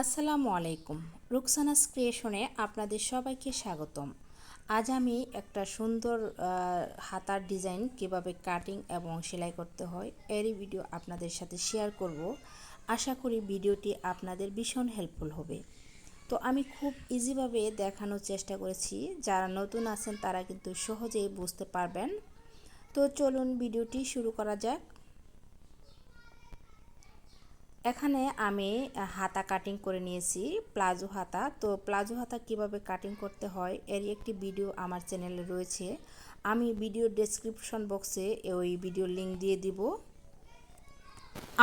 আসসালামু আলাইকুম। রুকসানাস ক্রিয়েশনে আপনাদের সবাইকে স্বাগতম। আজ আমি একটা সুন্দর হাতার ডিজাইন কীভাবে কাটিং এবং সেলাই করতে হয় এরই ভিডিও আপনাদের সাথে শেয়ার করব। আশা করি ভিডিওটি আপনাদের ভীষণ হেল্পফুল হবে। তো আমি খুব ইজিভাবে দেখানোর চেষ্টা করেছি। যারা নতুন আছেন তারা কিন্তু সহজেই বুঝতে পারবেন। তো চলুন ভিডিওটি শুরু করা যাক। এখানে আমি হাতা কাটিং করে নিয়েছি, প্লাজো হাতা। তো প্লাজো হাতা কীভাবে কাটিং করতে হয়, এর একটি ভিডিও আমার চ্যানেলে রয়েছে। আমি ভিডিও ডেসক্রিপশন বক্সে ওই ভিডিও লিংক দিয়ে দিব।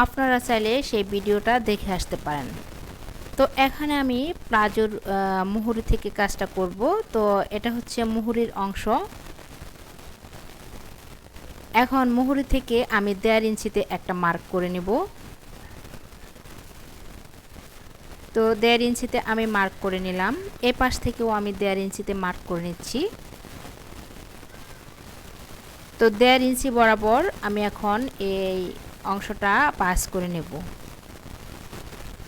আপনারা চাইলে সেই ভিডিওটা দেখে আসতে পারেন। তো এখানে আমি প্লাজোর মুহুরি থেকে কাজটা করব। তো এটা হচ্ছে মুহুরির অংশ। এখন মুহুরি থেকে আমি দেড় ইঞ্চিতে একটা মার্ক করে নেব। তো দেড় ইঞ্চিতে আমি মার্ক করে নিলাম। এ পাশ থেকেও আমি দেড় ইঞ্চিতে মার্ক করে নিচ্ছি। তো দেড় ইঞ্চি বরাবর আমি এখন এই অংশটা পাস করে নেব।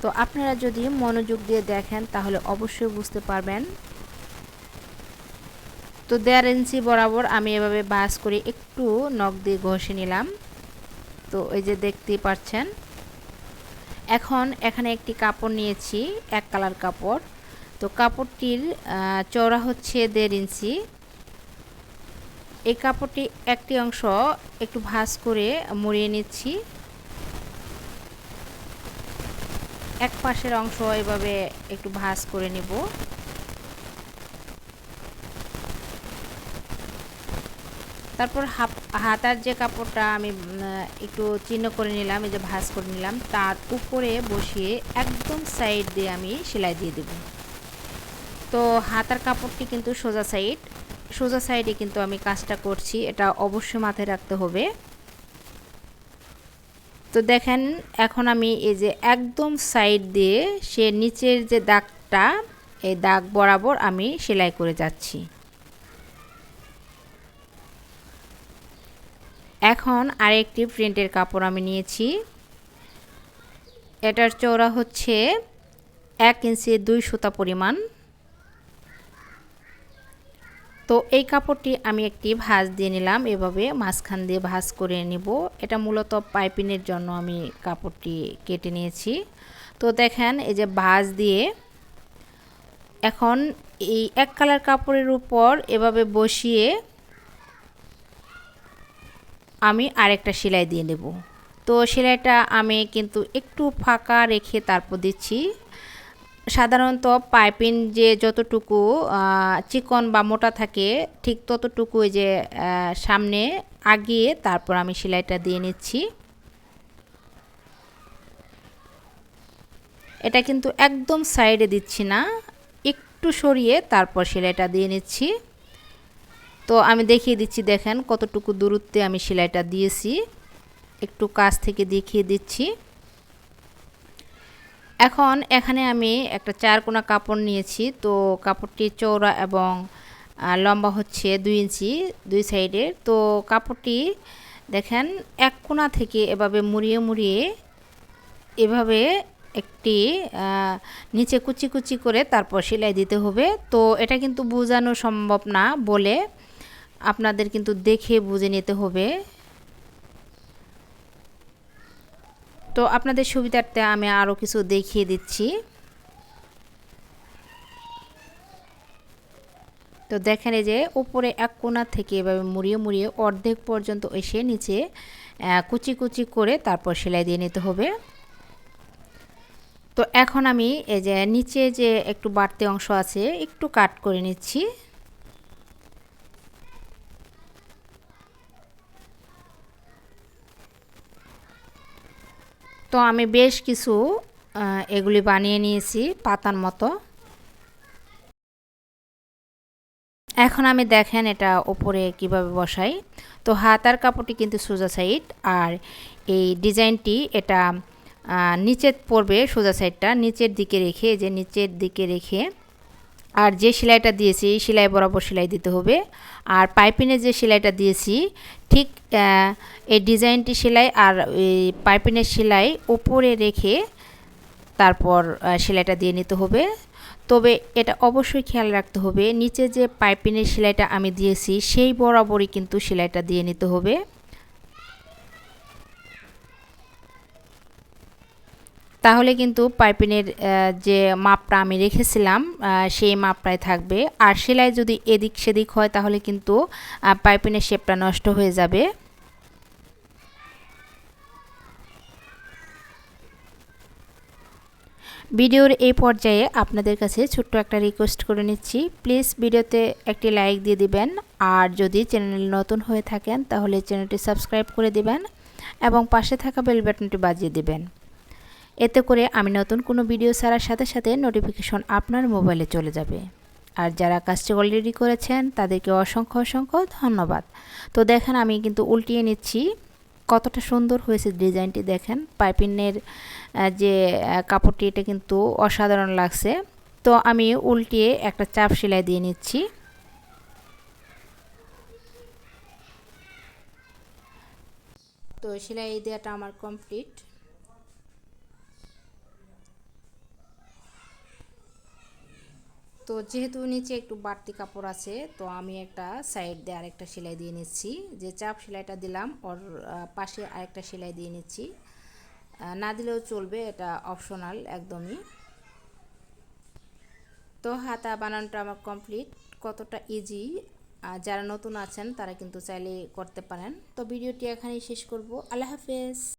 তো আপনারা যদি মনোযোগ দিয়ে দেখেন, তাহলে অবশ্যই বুঝতে পারবেন। তো দেড় ইঞ্চি বরাবর আমি এভাবে বাস করে একটু নখ দিয়ে ঘষে নিলাম। তো এই যে দেখতেই পাচ্ছেন এখন এখানে একটি কাপড় নিয়েছি, এক কালার কাপড়। তো কাপড়টির চওড়া হচ্ছে দেড় ইঞ্চি। এই কাপড়টি একটি অংশ একটু ভাঁজ করে মুড়িয়ে নিচ্ছি। এক পাশের অংশ এভাবে একটু ভাঁজ করে নেব। তারপর হাতার যে কাপড়টা আমি একটু চিহ্ন করে নিলাম, এই যে ভাঁজ করে নিলাম, তার উপরে বসিয়ে একদম সাইড দিয়ে আমি সেলাই দিয়ে দেব। তো হাতার কাপড়টি কিন্তু সোজা সাইড সোজা সাইডে কিন্তু আমি কাজটা করছি, এটা অবশ্যই মাথায় রাখতে হবে। তো দেখেন, এখন আমি এই যে একদম সাইড দিয়ে সে নিচের যে দাগটা, এই দাগ বরাবর আমি সেলাই করে যাচ্ছি। এখন আরেকটি প্রিন্টের কাপড় আমি নিয়েছি। এটার চওড়া হচ্ছে এক ইঞ্চি দুই সুতা পরিমাণ। তো এই কাপড়টি আমি একটি ভাঁজ দিয়ে নিলাম, এভাবে মাঝখান দিয়ে ভাঁজ করে নিব। এটা মূলত পাইপিনের জন্য আমি কাপড়টি কেটে নিয়েছি। তো দেখেন, এই যে ভাঁজ দিয়ে এখন এই এক কালার কাপড়ের উপর এভাবে বসিয়ে আমি আরেকটা সেলাই দিয়ে নেব। তো সেলাইটা আমি কিন্তু একটু ফাঁকা রেখে তারপর দিচ্ছি। সাধারণত পাইপিং যে যতটুকু চিকন বা মোটা থাকে, ঠিক ততটুকু যে সামনে আগিয়ে তারপর আমি সেলাইটা দিয়ে নিচ্ছি। এটা কিন্তু একদম সাইডে দিচ্ছি না, একটু সরিয়ে তারপর সেলাইটা দিয়ে নিচ্ছি। তো আমি দেখিয়ে দিচ্ছি, দেখেন কতটুকু দূরত্বে আমি সেলাইটা দিয়েছি। একটু কাছ থেকে দেখিয়ে দিচ্ছি। এখন এখানে আমি একটা চার কোনা কাপড় নিয়েছি। তো কাপড়টি চৌড়া এবং লম্বা হচ্ছে দুই ইঞ্চি, দুই সাইডের তো কাপড়টি, দেখেন, এক কোনা থেকে এভাবে মুড়িয়ে মুড়িয়ে এভাবে একটি নিচে কুচি কুচি করে তারপর সেলাই দিতে হবে। তো এটা কিন্তু বোঝানো সম্ভব না বলে আপনাদের কিন্তু দেখে বুঝে নিতে হবে। তো আপনাদের সুবিধার্থে আমি আরও কিছু দেখিয়ে দিচ্ছি। তো দেখেন যে উপরে এক কোনা থেকে এভাবে মুড়িয়ে মুড়িয়ে অর্ধেক পর্যন্ত এসে নিচে কুচি কুচি করে তারপর সেলাই দিয়ে নিতে হবে। তো এখন আমি এই যে নিচে যে একটু বাড়তি অংশ আছে, একটু কাট করে নিচ্ছি। তো আমি বেশ কিছু এগুলি বানিয়ে নিয়েছি পাতার মতো। এখন আমি দেখেন এটা ওপরে কীভাবে বসাই। তো হাতার কাপড়টি কিন্তু সোজা সাইড, আর এই ডিজাইনটি এটা নিচের পড়বে সোজা সাইডটা, নিচের দিকে রেখে যে নিচের দিকে রেখে আর যে সেলাইটা দিয়েছি সেলাই বরাবর সেলাই দিতে হবে। আর পাইপিনের যে সেলাইটা দিয়েছি, ঠিক এই ডিজাইনটি সেলাই আর এই পাইপিনের সেলাই ওপরে রেখে তারপর সেলাইটা দিয়ে নিতে হবে। তবে এটা অবশ্যই খেয়াল রাখতে হবে, নিচে যে পাইপিনের সেলাইটা আমি দিয়েছি, সেই বরাবরই কিন্তু সেলাইটা দিয়ে নিতে হবে। তাহলে কিন্তু পাইপিনের যে মাপটা আমি রেখেছিলাম সেই মাপটাই থাকবে। আর সেলাই যদি এদিক সেদিক হয়, তাহলে কিন্তু পাইপিনের শেপটা নষ্ট হয়ে যাবে। ভিডিওর এই পর্যায়ে আপনাদের কাছে ছোট্ট একটা রিকোয়েস্ট করে নিচ্ছি। প্লিজ ভিডিওতে একটি লাইক দিয়ে দিবেন। আর যদি চ্যানেল নতুন হয়ে থাকেন, তাহলে চ্যানেলটি সাবস্ক্রাইব করে দিবেন এবং পাশে থাকা বেল বাটনটি বাজিয়ে দিবেন। এতে করে আমি নতুন কোনো ভিডিও ছাড়ার সাথে সাথে নোটিফিকেশন আপনার মোবাইলে চলে যাবে। আর যারা কাজটি অলরেডি করেছেন, তাদেরকে অসংখ্য অসংখ্য ধন্যবাদ। তো দেখেন, আমি কিন্তু উল্টিয়ে নিচ্ছি। কতটা সুন্দর হয়েছে ডিজাইনটি দেখেন। পাইপিনের যে কাপড়টি, এটা কিন্তু অসাধারণ লাগছে। তো আমি উল্টিয়ে একটা চাপ সেলাই দিয়ে নিচ্ছি। তো সেলাই দেওয়াটা আমার কমপ্লিট তো যেহেতু নিচে একটু বাড়তি কাপড় আছে, তো আমি একটা সাইড দিয়ে আরেকটা সেলাই দিয়ে নিচ্ছি। যে চাপ সেলাইটা দিলাম, ওর পাশে আরেকটা সেলাই দিয়ে নিচ্ছি। না দিলেও চলবে, এটা অপশনাল একদমই। তো হাতা বানানোটা আমার কমপ্লিট কতটা ইজি যারা নতুন আছেন, তারা কিন্তু চাইলে করতে পারেন। তো ভিডিওটি এখানেই শেষ করব। আল্লাহ হাফেজ।